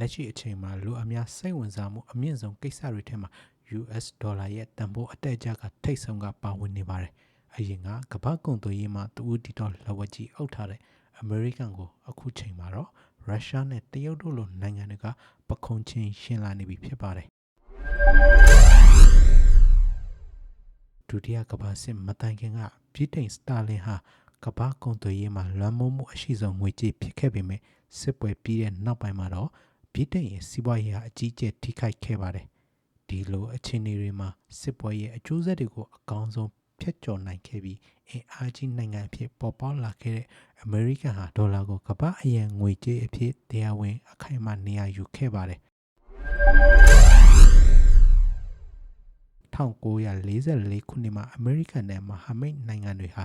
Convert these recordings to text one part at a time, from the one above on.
လက်ရှိအချိန်မှာလူအများစိတ်ဝင်စားမှုအမြင့်ဆုံးကိစ္စတွေထဲမှာ US ဒေါ်လာရဲ့တန်ဖိုးအတက်အကျကထိတ်ဆုံးကပါဝင်နေပါတယ်။အရင်ကကမ္ဘာကုန်သွယ်ရေးမှာတူဦးတီတော်လက်ဝက်ကြီးအုပ်ထားတဲ့အမေရိကန်ကိုအခုချိန်မှာတော့ရုရှားနဲ့တရုတ်တို့လိုနိုင်ငံတွေကပခုံးချင်းရှင်းလာနေပြီဖြစ်ပါတယ်။ဒုတိယကမ္ဘာစစ်မတိုင်ခင်ကပြည်တိန်စတာလင်ဟာကမ္ဘာကုန်သွယ်ရေးမှာလွှမ်းမိုးမှုအရှိဆုံးငွေကြေးဖြစ်ခဲ့ပေမဲ့စစ်ပွဲပြီးတဲ့နောက်ပိုင်းမှာတော့ ပြည်တိန်ရဲ့စီးပွားရေးဟာအကြီးအကျယ်ထိခိုက်ခဲ့ပါတယ်။ဒီလိုအခြေအနေတွေမှာစစ်ပွဲရဲ့အကျိုးဆက်တွေကိုအကောင်းဆုံးဖျက်ကျော်နိုင်ခဲ့ပြီးအင်အားကြီးနိုင်ငံအဖြစ်ပေါ်ပေါက်လာခဲ့တဲ့အမေရိကန်ဟာဒေါ်လာကိုကမ္ဘာအရန်ငွေကြေးအဖြစ်တရားဝင် အခိုင်အမာနေရာယူခဲ့ပါတယ်1944ခုနှစ်မှာအမေရိကန်နဲ့မဟာမိတ်နိုင်ငံတွေဟာ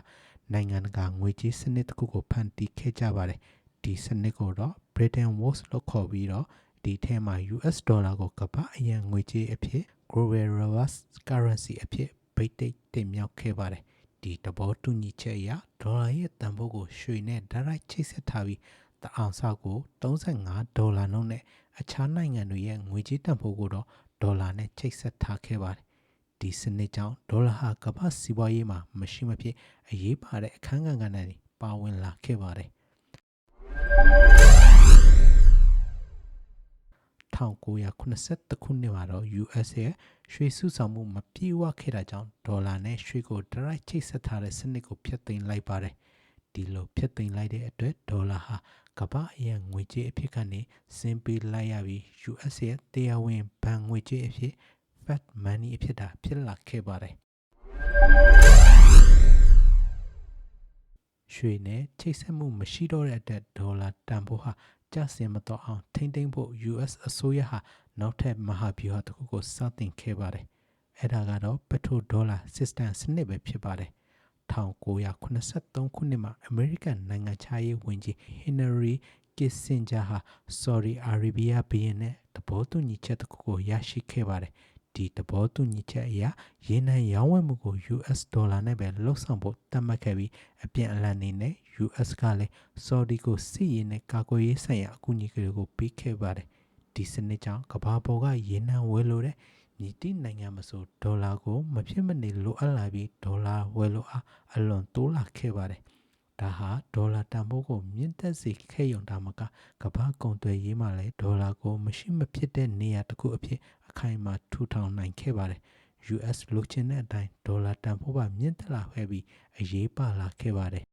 နိုင်ငံတကာငွေကြေးစနစ်တစ်ခုကိုဖန်တီးခဲ့ကြပါတယ်ဒီစနစ်ကိုတော့ Britain Wars လို့ခေါ်ပြီးတော့ဒီထဲမှာ US ဒေါ်လာကိုကမ္ဘာအရန်ငွေကြေးအဖြစ် Global Reverse Currency အဖြစ်ဗိတ်တိတ်တင်မြောက်ခဲ့ပါတယ်ဒီတဘောတူညီချက်အရဒေါ်လာရဲ့တန်ဖိုးကိုရွှေနဲ့ဓာတ်ရိုက်ချိတ်ဆက်ထားပြီးတအောင်ဆောက်ကို35ဒေါ်လာနှုန်းနဲ့အခြားနိုင်ငံတွေရဲ့ငွေကြေးတန်ဖိုးကိုတော့ဒေါ်လာနဲ့ချိတ်ဆက်ထားခဲ့ပါတယ်ဒီစနစ်ကြောင့်ဒေါ်လာဟာကမ္ဘာစီးပွားရေးမှာမရှိမဖြစ်အရေးပါတဲ့အခန်းကဏ္ဍတွေပါဝင်လာခဲ့ပါတယ် 1982ခုနှစ်မှာတော့ US ရဲ့ရွှေစုဆောင်မှုမပြေဝခဲ့တာကြောင့်ဒေါ်လာနဲ့ရွှေကိုဒရိုက်ချိတ်ဆက်ထားတဲ့စနစ်ကိုဖျက်သိမ်းလိုက်ပါတယ်ဒီလိုဖျက်သိမ်းလိုက်တဲ့အတွက်ဒေါ်လာဟာကမ္ဘာအရန်ငွေကြေးအဖြစ်ကနေဆင်းပေးလိုက်ရပြီး US ရဲ့တရားဝင်ဘဏ်ငွေကြေးအဖြစ် Fed Money အဖြစ်တာဖြစ်လာခဲ့ပါတယ် ရွှေနဲ့ချိတ်ဆက်မှုမရှိတော့တဲ့အတွက်ဒေါ်လာတန်ဖိုးဟာကျဆင်းမတော့အောင်ထိမ့်သိမ်းဖို့ US အစိုးရဟာနောက်ထပ်မဟာဗျူဟာတစ်ခုကိုစတင်ခဲ့ပါတယ်။အဲ့ဒါကတော့ Petro Dollar System စနစ်ပဲဖြစ်ပါတယ်။1983ခုနှစ်မှာ American နိုင်ငံခြားရေးဝန်ကြီး Henry Kissinger ဟာ Saudi Arabia ဘီရင်နဲ့သဘောတူညီချက်တစ်ခုကိုရရှိခဲ့ပါတယ်။ ဒီသဘောတူညီချက်အရရေနံရောင်းဝယ်မှုကို US ဒေါ်လာနဲ့ပဲလှုပ်ဆောင်ဖို့တတ်မှတ်ခဲ့ပြီးအပြန်အလှန်နေနဲ့ US ကလည်း Saudi ကိုစစ်ရေးနဲ့ကာကွယ်ရေးဆိုင်ရာအကူအညီတွေကိုပေးခဲ့ပါတယ်ဒီစနစ်ကြောင့်ကမ္ဘာပေါ်ကရေနံဝယ်လို့တဲ့မြည်တိနိုင်ငံမဆိုဒေါ်လာကိုမဖြစ်မနေလိုအပ်လာပြီးဒေါ်လာဝယ်လို့အားအလွန်တိုးလာခဲ့ပါတယ်ဒါဟာဒေါ်လာတန်ဖိုးကိုမြင့်တက်စေခဲ့ရုံဒါမှကကမ္ဘာကုန်သွယ်ရေးမှာလည်းဒေါ်လာကိုမရှိမဖြစ်တဲ့နေရာတစ်ခုအဖြစ်အ ခိုင်အမာထူထောင်နိုင်ခဲ့ပါတယ် US လိုချင်တဲ့အတိုင်းဒေါ်လာတန်ဖိုးပါမြင့်တက်လာခဲ့ပြီးအရေးပါလာခဲ့ပါတယ်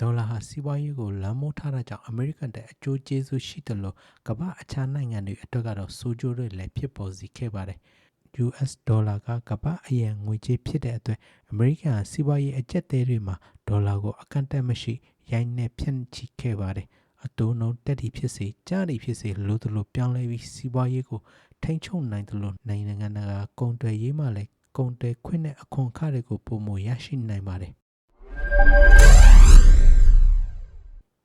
ဒေါ်လာဟာစီးပွားရေးကိုလမ်းမိုးထားတာကြောင့်အမေရိကန်တဲ့အကျိုးကျေးဇူးရှိတယ်လို့ကမ္ဘာအခြားနိုင်ငံတွေအတွက်ကတော့စိုးကျိုးတွေလည်းဖြစ်ပေါ်စေခဲ့ပါတယ်။ US ဒေါ်လာကကမ္ဘာအရန်ငွေကြေးဖြစ်တဲ့အတွက်အမေရိကန်စီးပွားရေးအကျက်သေးတွေမှာဒေါ်လာကိုအကန့်အသတ်မရှိရိုင်းနှက်ဖြန့်ချိခဲ့ပါတယ် အတိုးနှုန်းတက်တီဖြစ်စေကြားတီဖြစ်စေလိုသလိုပြောင်းလဲပြီးစီးပွားရေးကိုထိန်းချုပ်နိုင်သလိုနိုင်ငံတကာကုန်သွယ်ရေးမှာလည်းကုန်သွယ်ခွင့်နဲ့အခွန်အခတွေကိုပုံမရရှိနိုင်ပါတယ်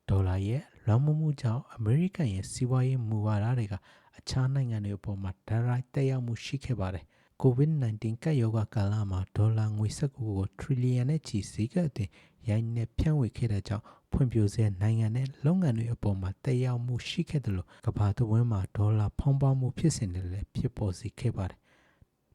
ဒေါ်လာရဲ့လွှမ်းမိုးမှုကြောင့်အမေရိကန်ရဲ့စီးပွားရေးမူဝါဒတွေကအခြားနိုင်ငံတွေအပေါ်မှာဒါရိုက်တက်ရောက်မှုရှိခဲ့ပါတယ်။ COVID-19 ကပ်ရောဂါကာလမှာဒေါ်လာငွေစက္ကူကိုထရီလီယံနဲ့ချီဈေးကအတင်ရိုင်းနဲ့ဖြန့်ဝေခဲ့တဲ့ကြောင့် ဖွံ့ဖြိုးဆဲနိုင်ငံနဲ့လုပ်ငန်းတွေအပေါ်မှာတက်ရောက်မှုရှိခဲ့တယ်လို့ကမ္ဘာတဝန်းမှာဒေါ်လာဖောင်းပွားမှုဖြစ်စဉ်တွေလည်းဖြစ်ပေါ်စေခဲ့ပါတယ်။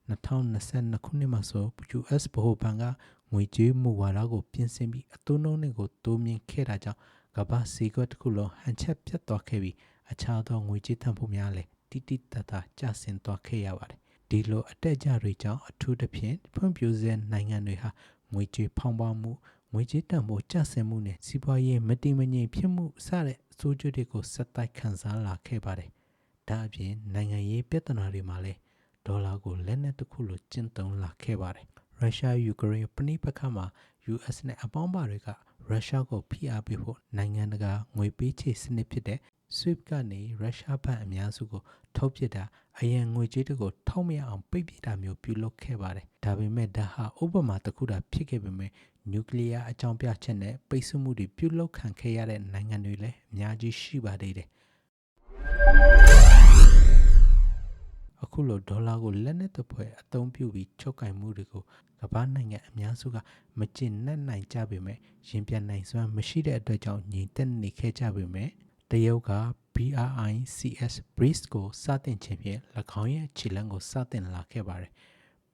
2022ခုနှစ်မှာဆို US ဗဟိုဘဏ်ကငွေကြေးမူဝါဒကိုပြင်ဆင်ပြီးအသုံးနှုန်းတွေကိုတိုးမြင့်ခဲ့တာကြောင့်ကမ္ဘာစီကွက်တစ်ခုလုံးဟန်ချက်ပြတ်သွားခဲ့ပြီးအခြားသောငွေကြေးတန်ဖိုးများလည်းတိတိတတ်တာကျဆင်းသွားခဲ့ရပါတယ်ဒီလိုအတက်အကျတွေကြောင့်အထူးသဖြင့်ဖွံ့ဖြိုးဆဲနိုင်ငံတွေဟာငွေကြေးဖောင်းပွားမှု ငွေကြေးတန်ဖိုးကျဆင်းမှုနဲ့စီးပွားရေးမတည်မငြိမ်ဖြစ်မှုစတဲ့အဆိုးကျိုးတွေကိုဆက်တိုက်ခံစားလာခဲ့ပါတယ်ဒါအပြင်နိုင်ငံရေးပြဿနာတွေမှာလည်းဒေါ်လာကိုလက်နက်တစ်ခုလိုကျင့်သုံးလာခဲ့ပါတယ်ရုရှားယူကရိန်းပဋိပက္ခမှာ US နဲ့အပေါင်းပါတွေကရုရှားကိုဖိအားပေးဖို့နိုင်ငံတကာငွေပေးချေစနစ်ဖြစ်တဲ့ SWIFT ကနေရုရှားဘဏ်အများစုကိုထုတ်ပစ်တာအရန်ငွေကြေးတွေကိုထောက်မရအောင်ပိတ်ပစ်တာမျိုးပြုလုပ်ခဲ့ပါတယ်။ဒါပေမဲ့ဒါဟာဥပမာတစ်ခုတာဖြစ်ခဲ့ပေမဲ့ နျူကလ িয়ার အကြောင်းပြချက်နဲ့ပိတ်ဆို့မှုတွေပြုလုပ်ခံခဲ့ရတဲ့နိုင်ငံတွေလည်းအများကြီးရှိပါသေးတယ်။အခုလိုဒေါ်လာကိုလက်နက်တစ်ဖွဲအသုံးပြုပြီးချုပ်ကင်မှုတွေကိုကမ္ဘာနိုင်ငံအများစုကမကျင့်နှက်နိုင်ကြပေမဲ့ရင်ပြန်နိုင်စွမ်းမရှိတဲ့အတွက်ကြောင့်ငြိမ်သက်နေခဲ့ကြပေမဲ့တတရုတ်က BRICS BRICS ကိုစတင်ခြင်းဖြင့်၎င်းရဲ့ခြေလှမ်းကိုစတင်လာခဲ့ပါတယ်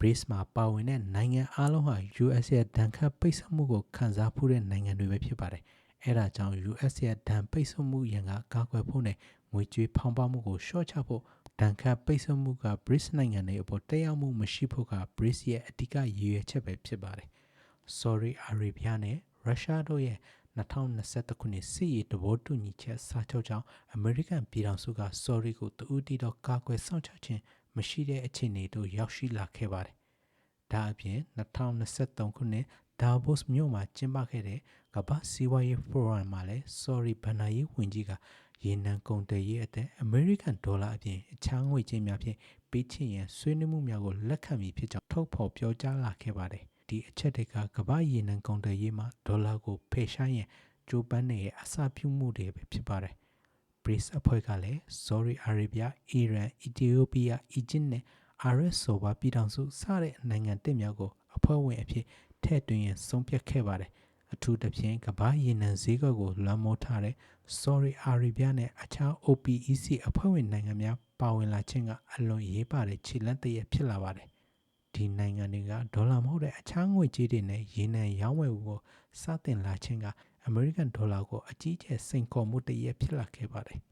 BRICS မှာပါဝင်တဲ့နိုင်ငံအလုံးဟာ US ရဲ့ဒဏ်ခတ်ပိတ်ဆို့မှုကိုခံစားဖူးတဲ့နိုင်ငံတွေပဲဖြစ်ပါတယ်အဲဒါကြောင့် US ရဲ့ဒဏ်ပိတ်ဆို့မှုရန်ကကာကွယ်ဖို့နဲ့ငွေကြေးဖောင်းပွားမှုကိုရှော့ချဖို့ဒဏ်ခတ်ပိတ်ဆို့မှုက BRICS နိုင်ငံတွေအပေါ်တက်ရောက်မှုမရှိဖို့က BRICS ရဲ့အဓိကရည်ရွယ်ချက်ပဲဖြစ်ပါတယ်။ Saudi Arabia နဲ့ရုရှားတို့ရဲ့2021ခုနှစ်စစ်ရေးတဘောတူညီချက်စာချုပ်ကြောင့်အမေရိကန်ပြည်ထောင်စုက Saudi ကိုတူဦးတီတော့ကာကွယ်ဆောင်ချခြင်း မရှိတဲ့အခြေအနေတို့ရောက်ရှိလာခဲ့ပါတယ်။ဒါအပြင်2023ခုနှစ် Davos မြို့မှာကျင်းပခဲ့တဲ့ကမ္ဘာစီးပွားရေးဖိုရမ်မှာလည်း Saudi ဘဏ္ဍာရေးဝန်ကြီးကရေနံကုန်သွယ်ရေးအသက်အမေရိကန်ဒေါ်လာအပြင်အခြားငွေကြေးများဖြင့်ပေးချင်ရန်ဆွေးနွေးမှုများကိုလက်ခံမည်ဖြစ်ကြောင်းထုတ်ဖော်ပြောကြားလာခဲ့ပါတယ်။ဒီအချက်တွေကကမ္ဘာရေနံကုန်သွယ်ရေးမှာဒေါ်လာကိုဖယ်ရှားရန်ကြိုးပမ်းနေတဲ့အစပြုမှုတွေပဲဖြစ်ပါတယ်။ BRICS အဖွဲ့ကလည်း Saudi Arabia, Iran, Ethiopia, Egypt နဲ့ RS ဆိုပါပြည်ထောင်စုစတဲ့နိုင်ငံတစ်များကိုအဖွဲ့ဝင်အဖြစ်ထည့်သွင်းရန်ဆုံးဖြတ်ခဲ့ပါတယ်။အထူးသဖြင့်ကမ္ဘာရေနံဈေးကွက်ကိုလွှမ်းမိုးထားတဲ့ Saudi Arabia နဲ့အခြား OPEC အဖွဲ့ဝင်နိုင်ငံများပါဝင်လာခြင်းကအလွန်ရေးပါတဲ့ခြေလှမ်းတစ်ရပ်ဖြစ်လာပါတယ်။ဒီနိုင်ငံတွေကဒေါ်လာမဟုတ်တဲ့အခြားငွေကြေးတွေနဲ့ရေနံရောင်းဝယ်ကိုစတင်လာခြင်းက အမေရိကန်ဒေါ်လာကိုအကြီးအကျယ်စိန်ခေါ်မှုတစ်ရပ်ဖြစ်လာခဲ့ပါတယ်။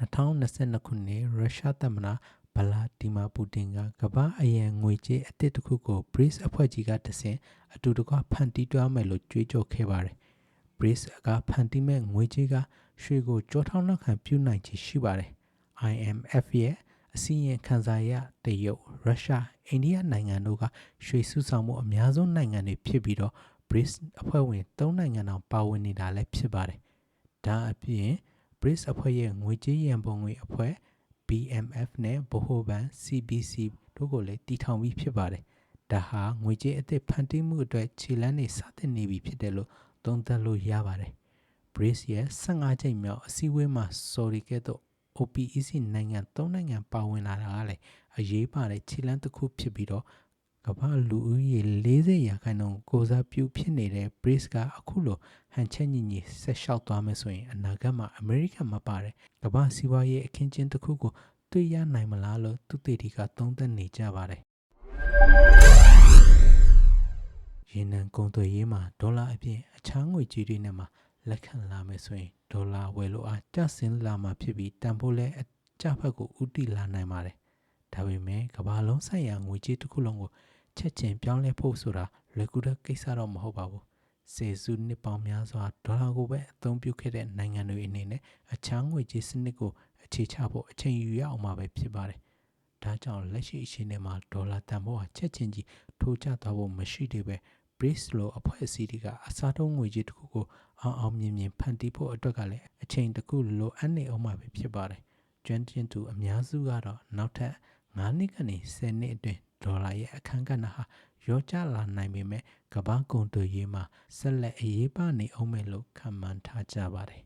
2022ခုနှစ်ရုရှားသမ္မတဗလာဒီမာပူတင်ကကမ္ဘာအယံငွေကြေးအသစ်တစ်ခုကို BRICS အဖွဲ့ကြီးကတဆင့်အတူတကွဖန်တီးတွားမယ်လို့ကြွေးကြော်ခဲ့ပါတယ်။ BRICS ကဖန်တီးမဲ့ငွေကြေးကရွှေကိုကြောထောင်းနောက်ခံပြုနိုင်ခြေရှိပါတယ်။ IMF ရဲ့ အစည်းအဝေးခန်းစားရတရုတ်ရုရှားအိန္ဒိယနိုင်ငံတို့ကရွှေစုဆောင်မှုအများဆုံးနိုင်ငံတွေဖြစ်ပြီးတော့ BRICS အဖွဲ့ဝင်၃နိုင်ငံတောင်ပါဝင်နေတာလည်းဖြစ်ပါတယ်။ဒါအပြင် BRICS အဖွဲ့ရဲ့ငွေကြေးရန်ပုံငွေအဖွဲ့ BMF နဲ့ဗဟိုဘဏ် CBC တို့ကိုလည်းတည်ထောင်ပြီးဖြစ်ပါတယ်။ဒါဟာငွေကြေးအသစ်ဖန်တီးမှုအတွက်ခြေလှမ်းတွေစတင်နေပြီဖြစ်တယ်လို့သုံးသပ်လို့ရပါတယ်။ BRICS ရဲ့15ချိန်မြောက်အစည်းအဝေးမှာ Saudi ကဲ့သို့ OPEC နိုင်ငံ၃နိုင်ငံပါဝင်လာတာကလည်းအရေးပါတဲ့ခြေလှမ်းတစ်ခုဖြစ်ပြီးတော့ကမ္ဘာလူဦးရေ40ရာခိုင်နှုန်းကိုစားပြုဖြစ်နေတဲ့ BRICS ကအခုလိုဟန်ချက်ညီညီဆက်လျှောက်သွားမယ်ဆိုရင်အနာဂတ်မှာအမေရိကန်မပါတဲ့ကမ္ဘာစီးပွားရေးအခင်းကျင်းတစ်ခုကိုတွေ့ရနိုင်မလားလို့သူတေတီကသုံးသပ်နေကြပါတယ်။ရေနံကုန်သွယ်ရေးမှာဒေါ်လာအပြင်အခြားငွေကြေးတွေနဲ့မှ လက်ခံလာမယ်ဆိုရင်ဒေါ်လာဝယ်လို့အားကျဆင်းလာမှာဖြစ်ပြီးတန်ဖိုးလည်းအကျဘက်ကိုဥတီလာနိုင်ပါတယ်။ဒါပေမဲ့ကမ္ဘာလုံးဆိုင်ရာငွေကြေးတစ်ခုလုံးကိုချက်ချင်းပြောင်းလဲဖို့ဆိုတာလွယ်ကူတဲ့ကိစ္စတော့မဟုတ်ပါဘူး။စေစုနှစ်ပေါင်းများစွာဒေါ်လာကိုပဲအသုံးပြုခဲ့တဲ့နိုင်ငံတွေအနေနဲ့အခြားငွေကြေးစနစ်ကိုအခြေချဖို့အချိန်ယူရအောင်မှာပဲဖြစ်ပါတယ်။ဒါကြောင့်လက်ရှိအချိန်မှာဒေါ်လာတန်ဖိုးဟာချက်ချင်းကြီးထိုးကျသွားဖို့မရှိသေးပဲ BRICS လိုအဖွဲ့အစည်းတွေကအစားထိုးငွေကြေးတစ်ခုကိုအောင်အောင်မြင်မြင်ဖန်တီးဖို့အတွက်ကလည်းအချိန်တစ်ခုလိုအပ်နေအောင်မှာပဲဖြစ်ပါတယ်။ကျွမ်းကျင်သူအများစုကတော့နောက်ထပ်9နှစ်ကနေ10နှစ်အတွင်းဒေါ်လာရဲ့အခန်းကဏ္ဍဟာရောကျလာနိုင်ပေမဲ့ကမ္ဘာကုန်သွယ်ရေးမှာဆက်လက်အရေးပါနေအောင်မယ်လို့ခန့်မှန်းထားကြပါတယ်။